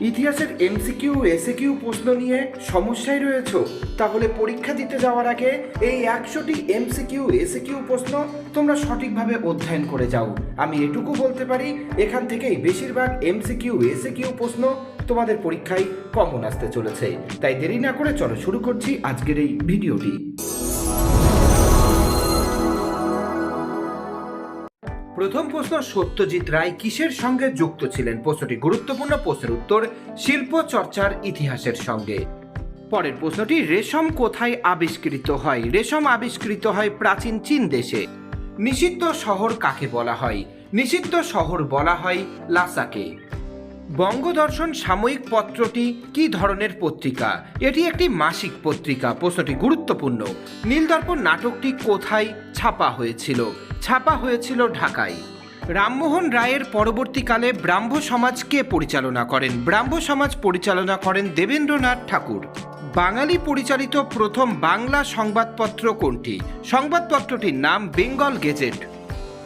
ইতিহাসের MCQ SAQ প্রশ্ন নিয়ে সমস্যায় রয়েছে, তাহলে পরীক্ষা দিতে যাওয়ার আগে এই একশোটি এমসিকিউ এসএকিউ প্রশ্ন তোমরা সঠিকভাবে অধ্যয়ন করে যাও। আমি এটুকু বলতে পারি, এখান থেকেই বেশিরভাগ এমসিকিউ এসএকিউ প্রশ্ন তোমাদের পরীক্ষায় কমন আসতে চলেছে। তাই দেরি না করে চলো শুরু করছি আজকের এই ভিডিওটি। প্রথম প্রশ্ন, সত্যজিৎ রায় কিসের সঙ্গে যুক্ত ছিলেন? প্রশ্নটি গুরুত্বপূর্ণ, প্রশ্নের উত্তর, শিল্প চর্চার ইতিহাসের সঙ্গে। পরের প্রশ্নটি, রেশম কোথায় আবিষ্কৃত হয়? রেশম আবিষ্কৃত হয় প্রাচীন চীন দেশে। নিষিদ্ধ শহর কাকে বলা হয়? নিষিদ্ধ শহর বলা হয় লাসাকে। বঙ্গদর্শন সাময়িক পত্রটি কি ধরনের পত্রিকা? এটি একটি মাসিক পত্রিকা, প্রশ্নটি গুরুত্বপূর্ণ। নীলদর্পণ নাটকটি কোথায় ছাপা হয়েছিল। ছাপা হয়েছিল ঢাকায়। রামমোহন রায়ের পরবর্তীকালে ব্রাহ্ম সমাজ কে পরিচালনা করেন? ব্রাহ্ম সমাজ পরিচালনা করেন দেবেন্দ্রনাথ ঠাকুর। বাঙালি পরিচালিত প্রথম বাংলা সংবাদপত্র কোনটি? সংবাদপত্রটির নাম বেঙ্গল গেজেট।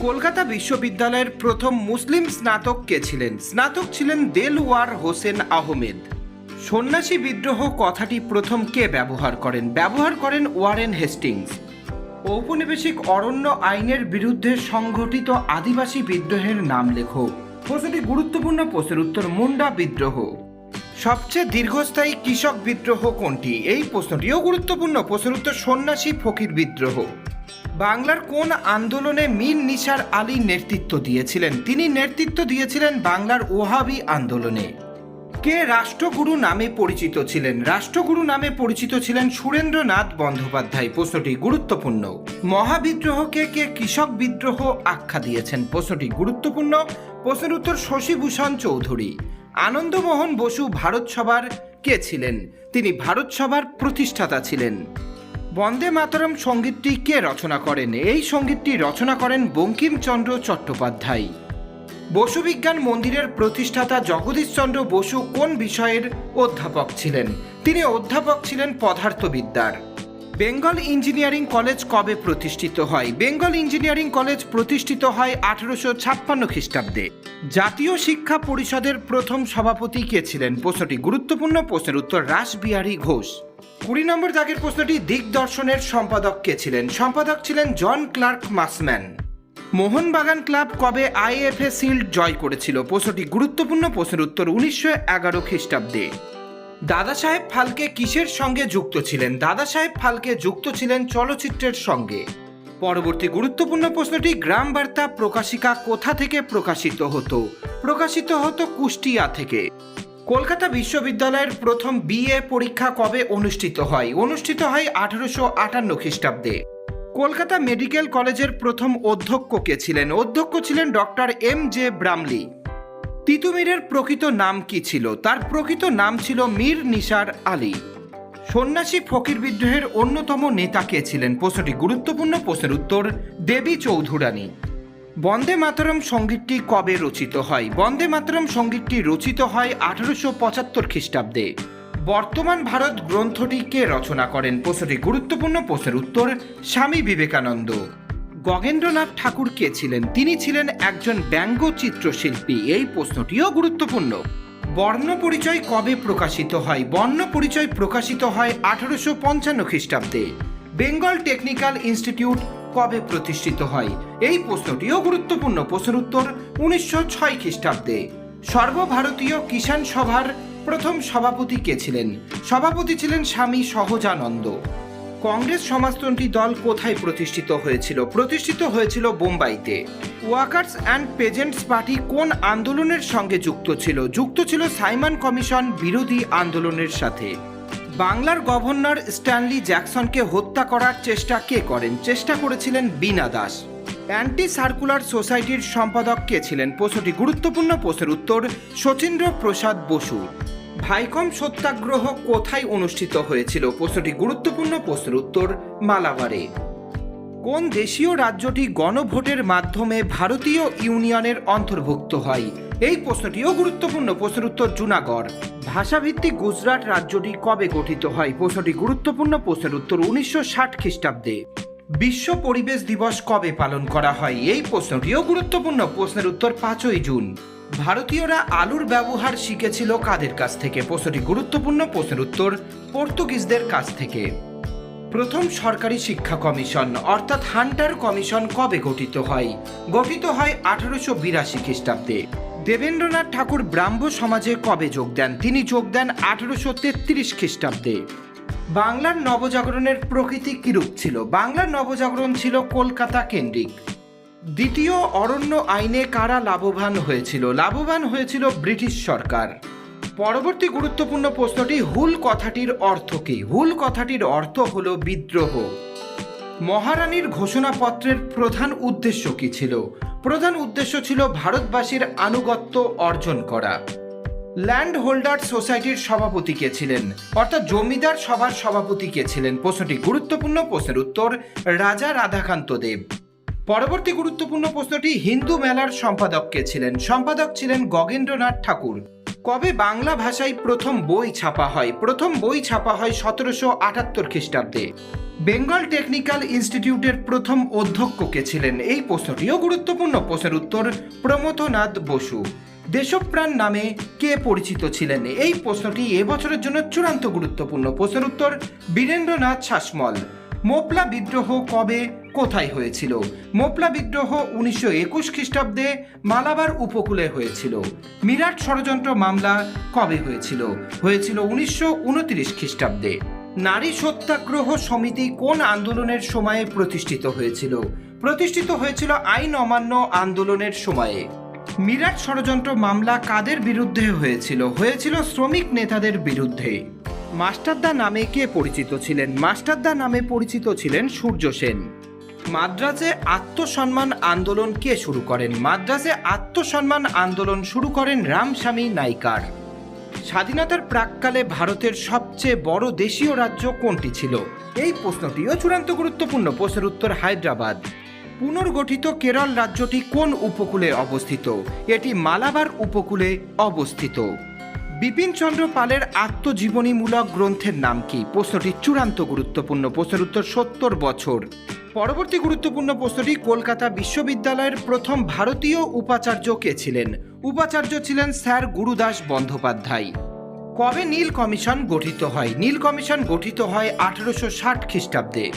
কলকাতা বিশ্ববিদ্যালয়ের প্রথম মুসলিম স্নাতক কে ছিলেন? স্নাতক ছিলেন দেলওয়ার হোসেন আহমেদ। সন্ন্যাসী বিদ্রোহ কথাটি প্রথম কে ব্যবহার করেন? ব্যবহার করেন ওয়ারেন হেস্টিংস। ঔপনিবেশিক অরণ্য আইনের বিরুদ্ধে সংঘটিত আদিবাসী বিদ্রোহের নাম লেখো। প্রশ্নটি গুরুত্বপূর্ণ, প্রশ্নের উত্তর মুন্ডা বিদ্রোহ। সবচেয়ে দীর্ঘস্থায়ী কৃষক বিদ্রোহ কোনটি? এই প্রশ্নটিও গুরুত্বপূর্ণ, প্রশ্নের উত্তর সন্ন্যাসী ফকির বিদ্রোহ। বাংলার কোন আন্দোলনে মীর নিসার আলী নেতৃত্ব দিয়েছিলেন? তিনি নেতৃত্ব দিয়েছিলেন বাংলার ওহাবি আন্দোলনে। কে রাষ্ট্রগুরু নামে পরিচিত ছিলেন? রাষ্ট্রগুরু নামে পরিচিত ছিলেন সুরেন্দ্রনাথ বন্দ্যোপাধ্যায়। প্রশ্নটি গুরুত্বপূর্ণ। মহাবিদ্রোহকে কে কৃষক বিদ্রোহ আখ্যা দিয়েছেন? প্রশ্নটি গুরুত্বপূর্ণ। প্রশ্নের উত্তর শশীভূষণ চৌধুরী। আনন্দমোহন বসু ভারত সভার কে ছিলেন? তিনি ভারত সভার প্রতিষ্ঠাতা ছিলেন। বন্দে মাতরম সঙ্গীতটি কে রচনা করেন? এই সঙ্গীতটি রচনা করেন বঙ্কিমচন্দ্র চট্টোপাধ্যায়। বসু বিজ্ঞান মন্দিরের প্রতিষ্ঠাতা জগদীশচন্দ্র বসু কোন বিষয়ের অধ্যাপক ছিলেন? তিনি অধ্যাপক ছিলেন পদার্থবিদ্যার। বেঙ্গল ইঞ্জিনিয়ারিং কলেজ কবে প্রতিষ্ঠিত হয়? বেঙ্গল ইঞ্জিনিয়ারিং কলেজ প্রতিষ্ঠিত হয় আঠারোশো ছাপ্পান্ন খ্রিস্টাব্দে। জাতীয় শিক্ষা পরিষদের প্রথম সভাপতি কে ছিলেন? প্রশ্নটি গুরুত্বপূর্ণ প্রশ্নের উত্তর রাসবিহারী ঘোষ। কুড়ি নম্বর দাগের প্রশ্নটি দিগদর্শনের সম্পাদক কে ছিলেন? সম্পাদক ছিলেন John Clark Marshman. Mohun Bagan club কবে আইএফএ শিল্ড জয় করেছিল? প্রশ্নটি গুরুত্বপূর্ণ প্রশ্নের উত্তর উনিশশো এগারো খ্রিস্টাব্দে। দাদা সাহেব ফালকে কিসের সঙ্গে যুক্ত ছিলেন? দাদা সাহেব ফালকে যুক্ত ছিলেন চলচ্চিত্রের সঙ্গে। পরবর্তী গুরুত্বপূর্ণ প্রশ্নটি গ্রাম বার্তা প্রকাশিকা কোথা থেকে প্রকাশিত হতো? প্রকাশিত হতো কুষ্টিয়া থেকে। কলকাতা বিশ্ববিদ্যালয়ের প্রথম বিএ পরীক্ষা কবে অনুষ্ঠিত হয়? অনুষ্ঠিত হয় আঠারোশো আটান্ন খ্রিস্টাব্দে। কলকাতা মেডিকেল কলেজের প্রথম অধ্যক্ষ কে ছিলেন? অধ্যক্ষ ছিলেন ডক্টর এম জে ব্রামলি তিতুমিরের প্রকৃত নাম কি ছিল? তার প্রকৃত নাম ছিল মীর নিসার আলী। সন্ন্যাসী ফকির বিদ্রোহের অন্যতম নেতা কে ছিলেন? প্রশ্নটি গুরুত্বপূর্ণ প্রশ্নের উত্তর দেবী চৌধুরানী। বন্দে মাতরম সঙ্গীতটি কবে রচিত হয়? বন্দে মাতরম সঙ্গীতটি রচিত হয় আঠারোশো পঁচাত্তর খ্রিস্টাব্দে। বর্তমান ভারত গ্রন্থটি কে রচনা করেন? প্রশ্নটি গুরুত্বপূর্ণ প্রশ্নের উত্তর স্বামী বিবেকানন্দ। গগেন্দ্রনাথ ঠাকুর কে ছিলেন? তিনি ছিলেন একজন ব্যঙ্গ চিত্রশিল্পী। এই প্রশ্নটিও গুরুত্বপূর্ণ। বর্ণ পরিচয় কবে প্রকাশিত হয়? বর্ণ পরিচয় প্রকাশিত হয় আঠারোশো পঞ্চান্ন খ্রিস্টাব্দে। বেঙ্গল টেকনিক্যাল ইনস্টিটিউট কবে প্রতিষ্ঠিত হয়? এই প্রশ্নটিও গুরুত্বপূর্ণ। প্রশ্নের উত্তর উনিশশো ছয় খ্রিস্টাব্দে। সর্বভারতীয় কিষাণ সভার প্রথম সভাপতি কে ছিলেন? সভাপতি ছিলেন স্বামী সহজানন্দ। কংগ্রেস সমাজতন্ত্রী দল কোথায় প্রতিষ্ঠিত হয়েছিল? প্রতিষ্ঠিত হয়েছিল বোম্বাইতে। ওয়াকার্স অ্যান্ড পেজেন্টস পার্টি কোন আন্দোলনের সঙ্গে যুক্ত ছিল? যুক্ত ছিল সাইমন কমিশন বিরোধী আন্দোলনের সাথে। বাংলার গভর্নর স্ট্যানলি জ্যাকসনকে হত্যা করার চেষ্টা কে করেন? চেষ্টা করেছিলেন বীণা দাস। অ্যান্টি সার্কুলার সোসাইটির সম্পাদক কে ছিলেন? প্রশ্নটি গুরুত্বপূর্ণ প্রশ্নের উত্তর শচীন্দ্র প্রসাদ বসু। ভাইকম সত্যাগ্রহ কোথায় অনুষ্ঠিত হয়েছিল? প্রশ্নটি গুরুত্বপূর্ণ প্রশ্নের উত্তর মালাবারে। কোন দেশীয় রাজ্যটি গণভোটের মাধ্যমে ভারতীয় ইউনিয়নের অন্তর্ভুক্ত হয়? এই প্রশ্নটিও গুরুত্বপূর্ণ। প্রশ্নের উত্তর জুনাগড়। ভাষাভিত্তিক গুজরাট রাজ্যটি কবে গঠিত হয়? প্রশ্নটি গুরুত্বপূর্ণ। প্রশ্নের উত্তর উনিশশো ষাট খ্রিস্টাব্দে। বিশ্ব পরিবেশ দিবস কবে পালন করা হয়? এই প্রশ্নটিও গুরুত্বপূর্ণ। প্রশ্নের উত্তর পাঁচই জুন। ভারতীয়রা আলুর ব্যবহার শিখেছিল কাদের কাছ থেকে? প্রশ্নটি গুরুত্বপূর্ণ প্রশ্নের উত্তর পর্তুগিজদের কাছ থেকে। প্রথম সরকারি শিক্ষা কমিশন, অর্থাৎ হান্টার কমিশন কবে গঠিত হয়? গঠিত হয় আঠারোশো বিরাশি খ্রিস্টাব্দে। দেবেন্দ্রনাথ ঠাকুর ব্রাহ্ম সমাজে কবে যোগ দেন? তিনি যোগ দেন আঠারোশো তেত্রিশ খ্রিস্টাব্দে। বাংলার নবজাগরণের প্রকৃতি কিরূপ ছিল? বাংলার নবজাগরণ ছিল কলকাতা কেন্দ্রিক। দ্বিতীয় অরণ্য আইনে কারা লাভবান হয়েছিল? লাভবান হয়েছিল ব্রিটিশ সরকার। পরবর্তী গুরুত্বপূর্ণ প্রশ্নটি, হুল কথাটির অর্থ কি? হুল কথাটির অর্থ হল বিদ্রোহ। মহারানীর ঘোষণাপত্রের প্রধান উদ্দেশ্য কি ছিল? প্রধান উদ্দেশ্য ছিল ভারতবাসীর আনুগত্য অর্জন করা। ল্যান্ড হোল্ডার সোসাইটির সভাপতি কে ছিলেন? অর্থাৎ জমিদার সভার সভাপতি কে ছিলেন? প্রশ্নটি গুরুত্বপূর্ণ প্রশ্নের উত্তর রাজা রাধাকান্ত দেব। পরবর্তী গুরুত্বপূর্ণ প্রশ্নটি হিন্দু মেলার সম্পাদক কে ছিলেন। সম্পাদক ছিলেন গগেন্দ্রনাথ ঠাকুর। কবে বাংলা ভাষায় প্রথম বই ছাপা হয়? প্রথম বই ছাপা হয় সতেরোশো আটাত্তর খ্রিস্টাব্দে। বেঙ্গল টেকনিক্যাল ইনস্টিটিউটের প্রথম অধ্যক্ষ কে ছিলেন? এই প্রশ্নটিও গুরুত্বপূর্ণ। প্রশ্নের উত্তর প্রমথনাথ বসু। দেশপ্রাণ নামে কে পরিচিত ছিলেন? এই প্রশ্নটি এবছরের জন্য চূড়ান্ত গুরুত্বপূর্ণ। প্রশ্নের উত্তর বীরেন্দ্রনাথ শাসমল। মোপলা বিদ্রোহ কবে কোথায় হয়েছিল? মোপলা বিদ্রোহ উনিশশো একুশ খ্রিস্টাব্দে মালাবার উপকূলে হয়েছিল। মিরাট ষড়যন্ত্র মামলা কবে হয়েছিল? হয়েছিল উনিশশো উনত্রিশ খ্রিস্টাব্দে। নারী সত্যাগ্রহ সমিতি কোন আন্দোলনের সময়ে প্রতিষ্ঠিত হয়েছিল? প্রতিষ্ঠিত হয়েছিল আইন অমান্য আন্দোলনের সময়ে। মিরাট ষড়যন্ত্র মামলা কাদের বিরুদ্ধে হয়েছিল? হয়েছিল শ্রমিক নেতাদের বিরুদ্ধে। মাস্টারদা নামে কে পরিচিত ছিলেন? মাস্টারদা নামে পরিচিত ছিলেন সূর্য সেন। মাদ্রাজে আত্মসম্মান আন্দোলন কে শুরু করেন? মাদ্রাজে আত্মসম্মান আন্দোলন শুরু করেন রামস্বামী নাইকার। স্বাধীনতার প্রাককালে ভারতের সবচেয়ে বড় দেশীয় রাজ্য কোনটি ছিল? এই প্রশ্নটিও চূড়ান্ত গুরুত্বপূর্ণ প্রশ্নের উত্তর হায়দ্রাবাদ। পুনর্গঠিত কেরল রাজ্যটি কোন উপকূলে অবস্থিত? এটি মালাবার উপকূলে অবস্থিত। বিপিন চন্দ্র পালের আত্মজীবনীমূলক গ্রন্থের নাম কি? প্রশ্নটি চূড়ান্ত গুরুত্বপূর্ণ। প্রশ্নের উত্তর সত্তর বছর। পরবর্তী গুরুত্বপূর্ণ প্রশ্নটি কলকাতা বিশ্ববিদ্যালয়ের প্রথম ভারতীয় উপাচার্য কে ছিলেন? উপাচার্য ছিলেন স্যার গুরুদাস বন্দ্যোপাধ্যায়। কবে নীল কমিশন গঠিত হয়? নীল কমিশন গঠিত হয় আঠারোশো ষাট খ্রিস্টাব্দে।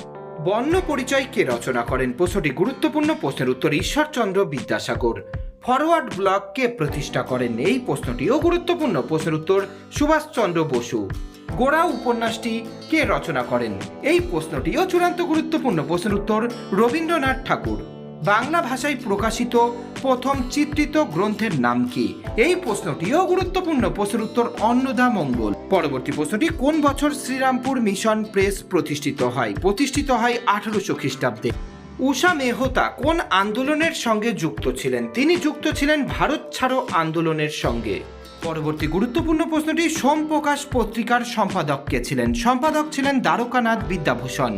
বর্ণ পরিচয় কে রচনা করেন? প্রশ্নটি গুরুত্বপূর্ণ। প্রশ্নের উত্তর ঈশ্বরচন্দ্র বিদ্যাসাগর। ফরওয়ার্ড ব্লক কে প্রতিষ্ঠা করেন এই প্রশ্নটিও গুরুত্বপূর্ণ। প্রশ্নের উত্তর সুভাষচন্দ্র বসু। গোড়া উপন্যাসটি কে রচনা করেন? এই প্রশ্নটিও চূড়ান্ত গুরুত্বপূর্ণ। প্রশ্নের উত্তর রবীন্দ্রনাথ ঠাকুর। বাংলা ভাষায় প্রকাশিত প্রথম চিত্রিত গ্রন্থের নাম কি? এই প্রশ্নটিও গুরুত্বপূর্ণ। প্রশ্নের উত্তর অন্নদা মঙ্গল। পরবর্তী প্রশ্নটি, কোন বছর শ্রীরামপুর মিশন প্রেস প্রতিষ্ঠিত হয়? প্রতিষ্ঠিত হয় আঠারোশো খ্রিস্টাব্দে। উষা মেহতা কোন আন্দোলনের সঙ্গে যুক্ত ছিলেন? তিনি যুক্ত ছিলেন ভারত ছাড়ো আন্দোলনের সঙ্গে। পরবর্তী গুরুত্বপূর্ণ প্রশ্নটি সোমপ্রকাশ পত্রিকার সম্পাদক কে ছিলেন? সম্পাদক ছিলেন দ্বারকানাথ বিদ্যাভূষণ।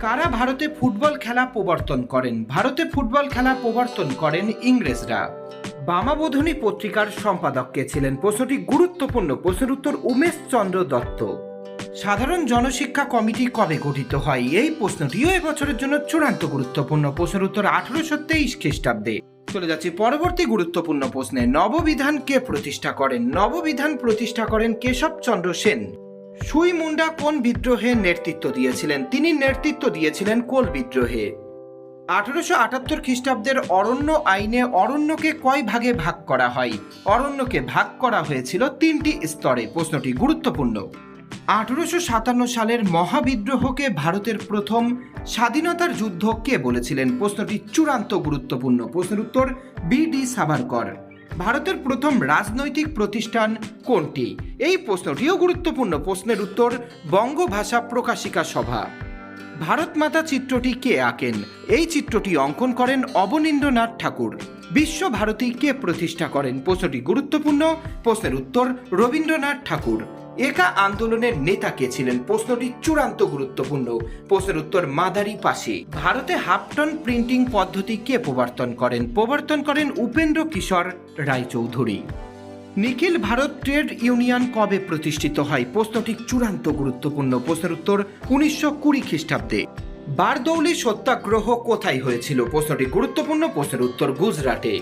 কারা ভারতে ফুটবল খেলা প্রবর্তন করেন? ভারতে ফুটবল খেলা প্রবর্তন করেন ইংরেজরা। বামাবোধনী পত্রিকার সম্পাদক কে ছিলেন? প্রশ্নটি গুরুত্বপূর্ণ। প্রশ্নের উত্তর উমেশ চন্দ্র দত্ত। সাধারণ জনশিক্ষা কমিটি কবে গঠিত হয়? এই প্রশ্নটিও এবছরের জন্য চূড়ান্ত গুরুত্বপূর্ণ প্রশ্নের উত্তর আঠারোশো তেইশ খ্রিস্টাব্দে। চলে যাচ্ছি পরবর্তী গুরুত্বপূর্ণ প্রশ্নে। নববিধান কে প্রতিষ্ঠা করেন? নববিধান প্রতিষ্ঠা করেন কেশবচন্দ্র সেন। সুই মুন্ডা কোন বিদ্রোহে নেতৃত্ব দিয়েছিলেন? তিনি নেতৃত্ব দিয়েছিলেন কোল বিদ্রোহে। আঠারোশো আটাত্তর খ্রিস্টাব্দের অরণ্য আইনে অরণ্যকে কয় ভাগে ভাগ করা হয়? অরণ্যকে ভাগ করা হয়েছিল তিনটি স্তরে। প্রশ্নটি গুরুত্বপূর্ণ। আঠারোশো সাতান্ন সালের মহাবিদ্রোহকে ভারতের প্রথম স্বাধীনতার যুদ্ধ কে বলেছিলেন? প্রশ্নটি চূড়ান্ত গুরুত্বপূর্ণ। প্রশ্নের উত্তর বি ডি সাভারকর। ভারতের প্রথম রাজনৈতিক প্রতিষ্ঠান কোনটি? এই প্রশ্নটিও গুরুত্বপূর্ণ। প্রশ্নের উত্তর বঙ্গভাষা প্রকাশিকা সভা। ভারত মাতা চিত্রটি কে আঁকেন? এই চিত্রটি অঙ্কন করেন অবনীন্দ্রনাথ ঠাকুর। বিশ্ব ভারতী কে প্রতিষ্ঠা করেন? প্রশ্নটি গুরুত্বপূর্ণ। প্রশ্নের উত্তর রবীন্দ্রনাথ ঠাকুর। একা আন্দোলনের নেতা কে ছিলেন প্রশ্নটি চূড়ান্ত গুরুত্বপূর্ণ। প্রশ্নের উত্তর মাদারি পাশে। ভারতে হাফটন প্রিন্টিং পদ্ধতি কে প্রবর্তন করেন? প্রবর্তন করেন উপেন্দ্র কিশোর রায়চৌধুরী। নিখিল ভারত ট্রেড ইউনিয়ন কবে প্রতিষ্ঠিত হয়? প্রশ্নটি চূড়ান্ত গুরুত্বপূর্ণ। প্রশ্নের উত্তর উনিশশো কুড়ি খ্রিস্টাব্দে। বারদৌলি সত্যাগ্রহ কোথায় হয়েছিল? প্রশ্নটি গুরুত্বপূর্ণ। প্রশ্নের উত্তর গুজরাটে।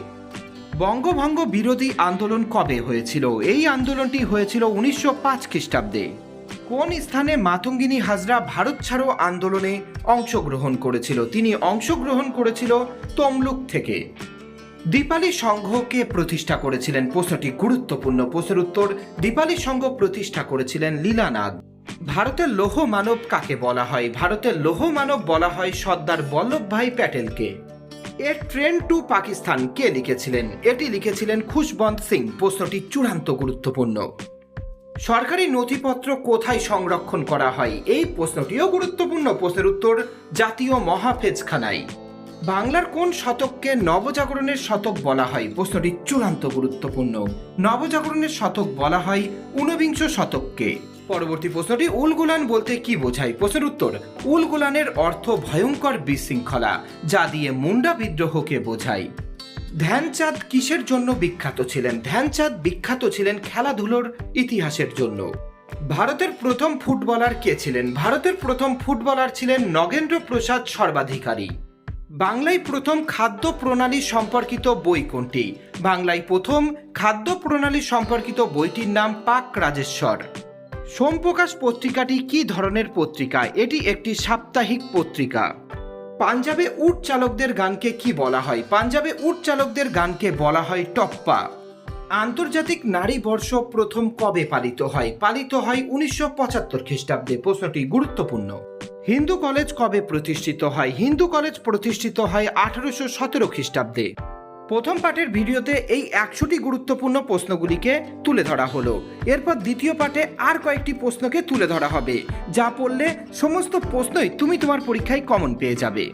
বঙ্গভঙ্গ বিরোধী আন্দোলন কবে হয়েছিল? এই আন্দোলনটি হয়েছিল উনিশশো পাঁচ খ্রিস্টাব্দে। কোন স্থানে মাতঙ্গিনী হাজরা ভারত ছাড়ো আন্দোলনে অংশগ্রহণ করেছিল? তিনি অংশগ্রহণ করেছিল তমলুক থেকে। দীপালি সংঘকে প্রতিষ্ঠা করেছিলেন। প্রশ্নটি গুরুত্বপূর্ণ। প্রশ্নের উত্তর, দীপালি সংঘ প্রতিষ্ঠা করেছিলেন লীলানাগ ভারতের লৌহ মানব কাকে বলা হয়? ভারতের লৌহ মানব বলা হয় সর্দার বল্লভভাই প্যাটেলকে। এর ট্রেন টু পাকিস্তান কে লিখেছিলেন? এটি লিখেছিলেন খুশবন্ত সিং। প্রশ্নটি চূড়ান্ত গুরুত্বপূর্ণ। সরকারি নথিপত্র কোথায় সংরক্ষণ করা হয়? এই প্রশ্নটিও গুরুত্বপূর্ণ। প্রশ্নের উত্তর, জাতীয় মহাফেজখানায়। বাংলার কোন শতককে নবজাগরণের শতক বলা হয়? প্রশ্নটি চূড়ান্ত গুরুত্বপূর্ণ। নবজাগরণের শতক বলা হয় ঊনবিংশ শতককে। পরবর্তী প্রশ্নটি উলগুলান বলতে কি বোঝায়? প্রশ্নের উত্তর উলগুলানের অর্থ ভয়ঙ্কর বিশৃঙ্খলা, যা দিয়ে মুন্ডা বিদ্রোহকে বোঝায়। ধ্যানচাঁদ কিসের জন্য বিখ্যাত ছিলেন? ধ্যানচাঁদ বিখ্যাত ছিলেন খেলাধুলোর ইতিহাসের জন্য। ভারতের প্রথম ফুটবলার কে ছিলেন? ভারতের প্রথম ফুটবলার ছিলেন নগেন্দ্র প্রসাদ সর্বাধিকারী। বাংলায় প্রথম খাদ্য প্রণালী সম্পর্কিত বই কোনটি? বাংলায় প্রথম খাদ্য প্রণালী সম্পর্কিত বইটির নাম পাক রাজেশ্বর। সোমপ্রকাশ পত্রিকাটি কি ধরনের পত্রিকা? এটি একটি সাপ্তাহিক পত্রিকা। পাঞ্জাবে উট চালকদের গানকে কি বলা হয়? পাঞ্জাবে উট চালকদের গানকে বলা হয় টপ্পা। আন্তর্জাতিক নারী বর্ষ প্রথম কবে পালিত হয়? পালিত হয় উনিশশো পঁচাত্তর খ্রিস্টাব্দে। প্রশ্নটি গুরুত্বপূর্ণ। হিন্দু কলেজ কবে প্রতিষ্ঠিত হয়? হিন্দু কলেজ প্রতিষ্ঠিত হয় আঠারোশো সতেরো খ্রিস্টাব্দে। প্রথম পাঠের ভিডিওতে এই একশোটি গুরুত্বপূর্ণ প্রশ্নগুলিকে তুলে ধরা হলো। এরপর দ্বিতীয় পাঠে আর কয়েকটি প্রশ্নকে তুলে ধরা হবে, যা পড়লে সমস্ত প্রশ্নই তুমি তোমার পরীক্ষায় কমন পেয়ে যাবে।